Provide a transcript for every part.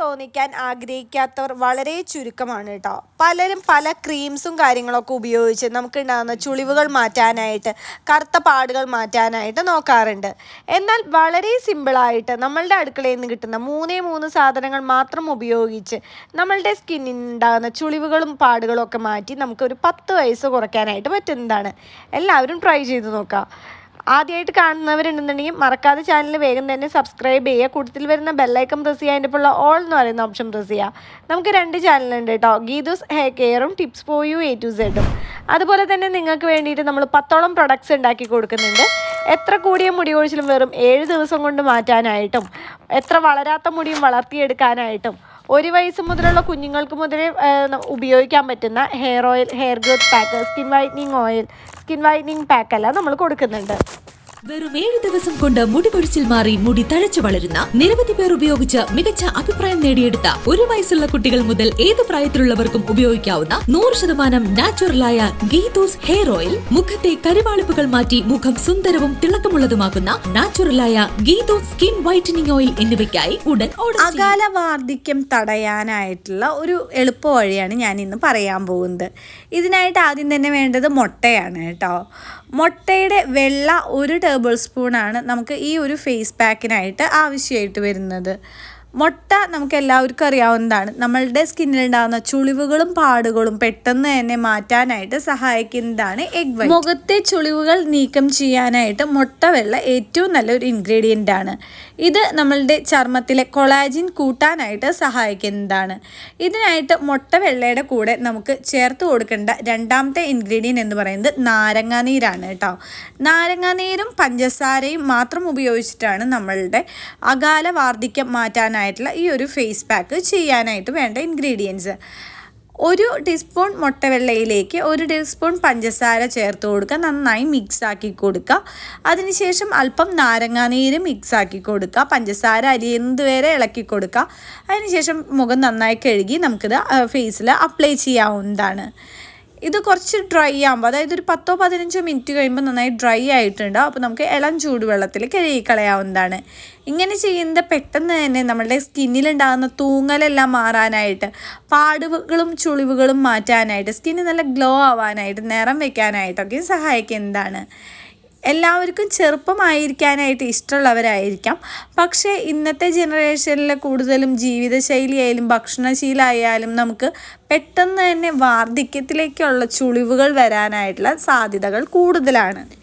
തോന്നിക്കാൻ ആഗ്രഹിക്കാത്തവർ വളരെ ചുരുക്കമാണ് കേട്ടോ. പലരും പല ക്രീംസും കാര്യങ്ങളൊക്കെ ഉപയോഗിച്ച് നമുക്കുണ്ടാകുന്ന ചുളിവുകൾ മാറ്റാനായിട്ട് കറുത്ത പാടുകൾ മാറ്റാനായിട്ട് നോക്കാറുണ്ട്. എന്നാൽ വളരെ സിമ്പിളായിട്ട് നമ്മളുടെ അടുക്കളയിൽ നിന്ന് കിട്ടുന്ന മൂന്നേ മൂന്ന് സാധനങ്ങൾ മാത്രം ഉപയോഗിച്ച് നമ്മളുടെ സ്കിന്നിനുണ്ടാകുന്ന ചുളിവുകളും പാടുകളും ഒക്കെ മാറ്റി നമുക്കൊരു പത്ത് വയസ്സ് കുറയ്ക്കാനായിട്ട് പറ്റുന്നതാണ്. എല്ലാവരും ട്രൈ ചെയ്ത് നോക്കാം ആദ്യമായിട്ട് കാണുന്നവരുണ്ടെന്നുണ്ടെങ്കിൽ മറക്കാതെ ചാനൽ വേഗം തന്നെ സബ്സ്ക്രൈബ് ചെയ്യുക. കൂടുതൽ വരുന്ന ബെല്ലൈക്കൺ പ്രസ് ചെയ്യുക. അതിന്റെ ഉള്ള ഓൾ എന്ന് പറയുന്ന ഓപ്ഷൻ പ്രസ് ചെയ്യുക. നമുക്ക് രണ്ട് ചാനലുണ്ട് കേട്ടോ. Geethu's hair കെയറും tips for you A to സെഡും അതുപോലെ തന്നെ നിങ്ങൾക്ക് വേണ്ടിയിട്ട് നമ്മൾ പത്തോളം പ്രൊഡക്ട്സ് ഉണ്ടാക്കി കൊടുക്കുന്നുണ്ട്. എത്ര കൂടിയ മുടി കൊഴിച്ചിലും വെറും ഏഴ് ദിവസം കൊണ്ട് മാറ്റാനായിട്ടും എത്ര വളരാത്ത മുടിയും വളർത്തിയെടുക്കാനായിട്ടും ഒരു വയസ്സ് മുതലുള്ള കുഞ്ഞുങ്ങൾക്ക് മുതലേ ഉപയോഗിക്കാൻ പറ്റുന്ന hair oil hair growth pack skin whitening oil skin whitening പാക്കെല്ലാം നമ്മൾ കൊടുക്കുന്നുണ്ട്. വെറും ഏഴ് ദിവസം കൊണ്ട് മുടി കൊഴിച്ചിൽ മാറി മുടി തഴച്ചു വളരുന്ന നിരവധി പേർ ഉപയോഗിച്ച് മികച്ച അഭിപ്രായം നേടിയെടുത്ത ഒരു വയസ്സുള്ള കുട്ടികൾ മുതൽ ഏത് പ്രായത്തിലുള്ളവർക്കും ഉപയോഗിക്കാവുന്ന നൂറ് ശതമാനം നാച്ചുറലായ ഗീതൂസ് ഹെയർ ഓയിൽ. മുഖത്തെ കരുവാളിപ്പുകൾ മാറ്റി മുഖം സുന്ദരവും തിളക്കമുള്ളതുമാക്കുന്ന നാച്ചുറലായ ഗീതൂസ് സ്കിൻ വൈറ്റനിങ് ഓയിൽ എന്നിവയ്ക്കായി ഉടൻ. അകാല വാർദ്ധക്യം തടയാനായിട്ടുള്ള ഒരു എളുപ്പ വഴിയാണ് ഞാൻ ഇന്ന് പറയാൻ പോകുന്നത്. ഇതിനായിട്ട് ആദ്യം തന്നെ വേണ്ടത് മുട്ടയാണ് കേട്ടോ. മുട്ടയുടെ വെള്ള ഒരു ടേബിൾ സ്പൂണാണ് നമുക്ക് ഈ ഒരു ഫേസ് പാക്കിനായിട്ട് ആവശ്യമായിട്ട് വരുന്നത്. മുട്ട നമുക്ക് എല്ലാവർക്കും അറിയാവുന്നതാണ്. നമ്മളുടെ സ്കിന്നിലുണ്ടാകുന്ന ചുളിവുകളും പാടുകളും പെട്ടെന്ന് തന്നെ മാറ്റാനായിട്ട് സഹായിക്കുന്നതാണ് എഗ് വൈറ്റ് മുഖത്തെ ചുളിവുകൾ നീക്കം ചെയ്യാനായിട്ട് മുട്ട വെള്ള ഏറ്റവും നല്ലൊരു ഇൻഗ്രീഡിയന്റ് ആണ്. ഇത് നമ്മളുടെ ചർമ്മത്തിലെ കൊളാജിൻ കൂട്ടാനായിട്ട് സഹായിക്കുന്നതാണ്. ഇതിനായിട്ട് മുട്ട വെള്ളയുടെ കൂടെ നമുക്ക് ചേർത്ത് കൊടുക്കേണ്ട രണ്ടാമത്തെ ഇൻഗ്രീഡിയന്റ് എന്ന് പറയുന്നത് നാരങ്ങാനീരാണ് കേട്ടോ. നാരങ്ങാനീരും പഞ്ചസാരയും മാത്രം ഉപയോഗിച്ചിട്ടാണ് നമ്മളുടെ അകാല വാർദ്ധക്യം മാറ്റാനായിട്ടുള്ള ഈ ഒരു ഫേസ് പാക്ക് ചെയ്യാനായിട്ട് വേണ്ട ഇൻഗ്രീഡിയൻസ് ഒരു ടീസ്പൂൺ മുട്ടവെള്ളയിലേക്ക് ഒരു ടീസ്പൂൺ പഞ്ചസാര ചേർത്ത് കൊടുക്കുക. നന്നായി മിക്സ് ആക്കി കൊടുക്കുക. അതിനുശേഷം അല്പം നാരങ്ങാനീര് മിക്സ് ആക്കി കൊടുക്കുക. പഞ്ചസാര അരിയുന്നത് വരെ ഇളക്കി കൊടുക്കുക. അതിനുശേഷം മുഖം നന്നായി കഴുകി നമുക്കിത് ഫേസിൽ അപ്ലൈ ചെയ്യാവുന്നതാണ്. ഇത് കുറച്ച് ഡ്രൈ ആകുമ്പോൾ അതായത് ഒരു പത്തോ പതിനഞ്ചോ മിനിറ്റ് കഴിയുമ്പോൾ നന്നായി ഡ്രൈ ആയിട്ടുണ്ട്. അപ്പോൾ നമുക്ക് ഇളം ചൂടുവെള്ളത്തിൽ കഴുകി കളയാവുന്നതാണ്. ഇങ്ങനെ ചെയ്യുന്നത് പെട്ടെന്ന് തന്നെ നമ്മളുടെ സ്കിന്നിലുണ്ടാകുന്ന തൂങ്ങലെല്ലാം മാറാനായിട്ട് പാടുകളും ചുളിവുകളും മാറ്റാനായിട്ട് സ്കിന്ന് നല്ല ഗ്ലോ ആവാനായിട്ട് നിറം വെക്കാനായിട്ടൊക്കെ സഹായിക്കുന്നതാണ്. എല്ലാവർക്കും ചെറുപ്പമായിരിക്കാനായിട്ട് ഇഷ്ടമുള്ളവരായിരിക്കാം. പക്ഷേ ഇന്നത്തെ ജനറേഷനിൽ കൂടുതലും ജീവിതശൈലിയായാലും ഭക്ഷണശീലമായാലും നമുക്ക് പെട്ടെന്ന് തന്നെ വാർദ്ധക്യത്തിലേക്കുള്ള ചുളിവുകൾ വരാനായിട്ടുള്ള സാധ്യതകൾ കൂടുതലാണ്.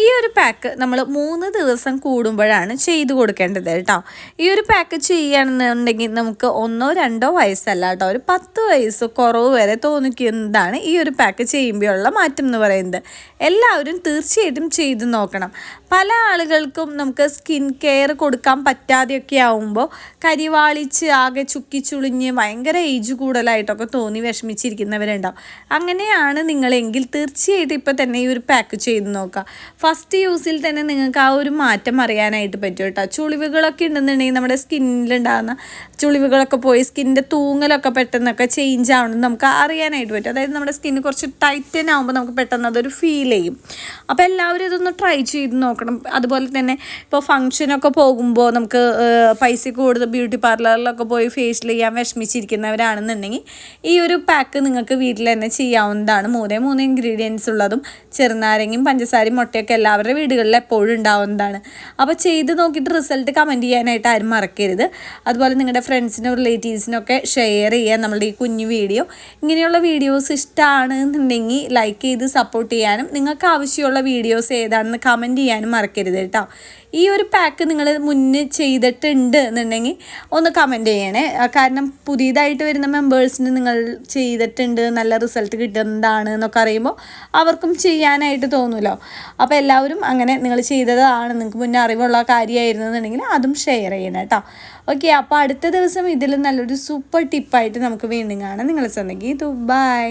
ഈ ഒരു പാക്ക് നമ്മൾ മൂന്ന് ദിവസം കൂടുമ്പോഴാണ് ചെയ്തു കൊടുക്കേണ്ടത് കേട്ടോ. ഈ ഒരു പാക്ക് ചെയ്യുകയാണെന്നുണ്ടെങ്കിൽ നമുക്ക് ഒന്നോ രണ്ടോ വയസ്സല്ല കേട്ടോ. ഒരു പത്ത് വയസ്സ് കുറവ് വരെ തോന്നിക്കുന്നതാണ് ഈ ഒരു പാക്ക് ചെയ്യുമ്പോഴുള്ള മാറ്റം എന്ന് പറയുന്നത്. എല്ലാവരും തീർച്ചയായിട്ടും ചെയ്തു നോക്കണം. പല ആളുകൾക്കും നമുക്ക് സ്കിൻ കെയർ കൊടുക്കാൻ പറ്റാതെയൊക്കെ ആവുമ്പോൾ കരിവാളിച്ച് ആകെ ചുക്കി ചുളിഞ്ഞ് ഭയങ്കര ഏജ് കൂടുതലായിട്ടൊക്കെ തോന്നി വിഷമിച്ചിരിക്കുന്നവരുണ്ടാവും. അങ്ങനെയാണ് നിങ്ങളെങ്കിൽ തീർച്ചയായിട്ടും ഇപ്പോൾ തന്നെ ഈ ഒരു പാക്ക് ചെയ്ത് നോക്കുക. ഫസ്റ്റ് യൂസിൽ തന്നെ നിങ്ങൾക്ക് ആ ഒരു മാറ്റം അറിയാനായിട്ട് പറ്റും കേട്ടോ. ചുളിവുകളൊക്കെ ഉണ്ടെന്നുണ്ടെങ്കിൽ നമ്മുടെ സ്കിന്നിലുണ്ടാകുന്ന ചുളിവുകളൊക്കെ പോയി സ്കിന്നിന്റെ തൂങ്ങലൊക്കെ പെട്ടെന്നൊക്കെ ചേഞ്ച് ആവണം നമുക്ക് അറിയാനായിട്ട് പറ്റും. അതായത് നമ്മുടെ സ്കിന്ന് കുറച്ച് ടൈറ്റൻ ആകുമ്പോൾ നമുക്ക് പെട്ടെന്ന് അതൊരു ഫീൽ ചെയ്യും. അപ്പോൾ എല്ലാവരും ഇതൊന്ന് ട്രൈ ചെയ്ത് നോക്കണം. അതുപോലെ തന്നെ ഇപ്പോൾ ഫങ്ഷനൊക്കെ പോകുമ്പോൾ നമുക്ക് പൈസ കൂടുതൽ ബ്യൂട്ടി പാർലറിലൊക്കെ പോയി ഫേഷ്യൽ ചെയ്യാൻ വിഷമിച്ചിരിക്കുന്നവരാണെന്നുണ്ടെങ്കിൽ ഈ ഒരു പാക്ക് നിങ്ങൾക്ക് വീട്ടിൽ തന്നെ ചെയ്യാവുന്നതാണ്. മൂന്നേ മൂന്ന് ഇൻഗ്രീഡിയൻസ് ഉള്ളതും ചെറുനാരങ്ങയും പഞ്ചസാരയും മുട്ടയൊക്കെ എല്ലാവരുടെ വീടുകളിൽ എപ്പോഴും ഉണ്ടാവുന്നതാണ്. അപ്പോൾ ചെയ്ത് നോക്കിയിട്ട് റിസൾട്ട് കമന്റ് ചെയ്യാനായിട്ട് ആരും മറക്കരുത്. അതുപോലെ നിങ്ങളുടെ ഫ്രണ്ട്സിനും റിലേറ്റീവ്സിനൊക്കെ ഷെയർ ചെയ്യുക നമ്മളുടെ ഈ കുഞ്ഞു വീഡിയോ ഇങ്ങനെയുള്ള വീഡിയോസ് ഇഷ്ടമാണ് എന്നുണ്ടെങ്കിൽ ലൈക്ക് ചെയ്ത് സപ്പോർട്ട് ചെയ്യാനും നിങ്ങൾക്ക് ആവശ്യമുള്ള വീഡിയോസ് ഏതാണെന്ന് കമന്റ് ചെയ്യാനും മറക്കരുത് കേട്ടോ. ഈ ഒരു പാക്ക് നിങ്ങൾ മുന്നേ ചെയ്തിട്ടുണ്ട് എന്നുണ്ടെങ്കിൽ ഒന്ന് കമന്റ് ചെയ്യണേ. കാരണം പുതിയതായിട്ട് വരുന്ന മെമ്പേഴ്സിന് നിങ്ങൾ ചെയ്തിട്ടുണ്ട് നല്ല റിസൾട്ട് കിട്ടുന്നതാണ് എന്നൊക്കെ അറിയുമ്പോൾ അവർക്കും ചെയ്യാനായിട്ട് തോന്നുമല്ലോ അപ്പോൾ എല്ലാവരും അങ്ങനെ നിങ്ങൾ ചെയ്തതാണ് നിങ്ങൾക്ക് മുന്നേ അറിവുള്ള കാര്യമായിരുന്നു എന്നുണ്ടെങ്കിൽ അതും ഷെയർ ചെയ്യണം കേട്ടോ. ഓക്കെ അപ്പോൾ അടുത്ത ദിവസം ഇതിൽ നല്ലൊരു സൂപ്പർ ടിപ്പായിട്ട് നമുക്ക് വീണ്ടും കാണാം. നിങ്ങൾ സ്വന്തം ഗീതു ബൈ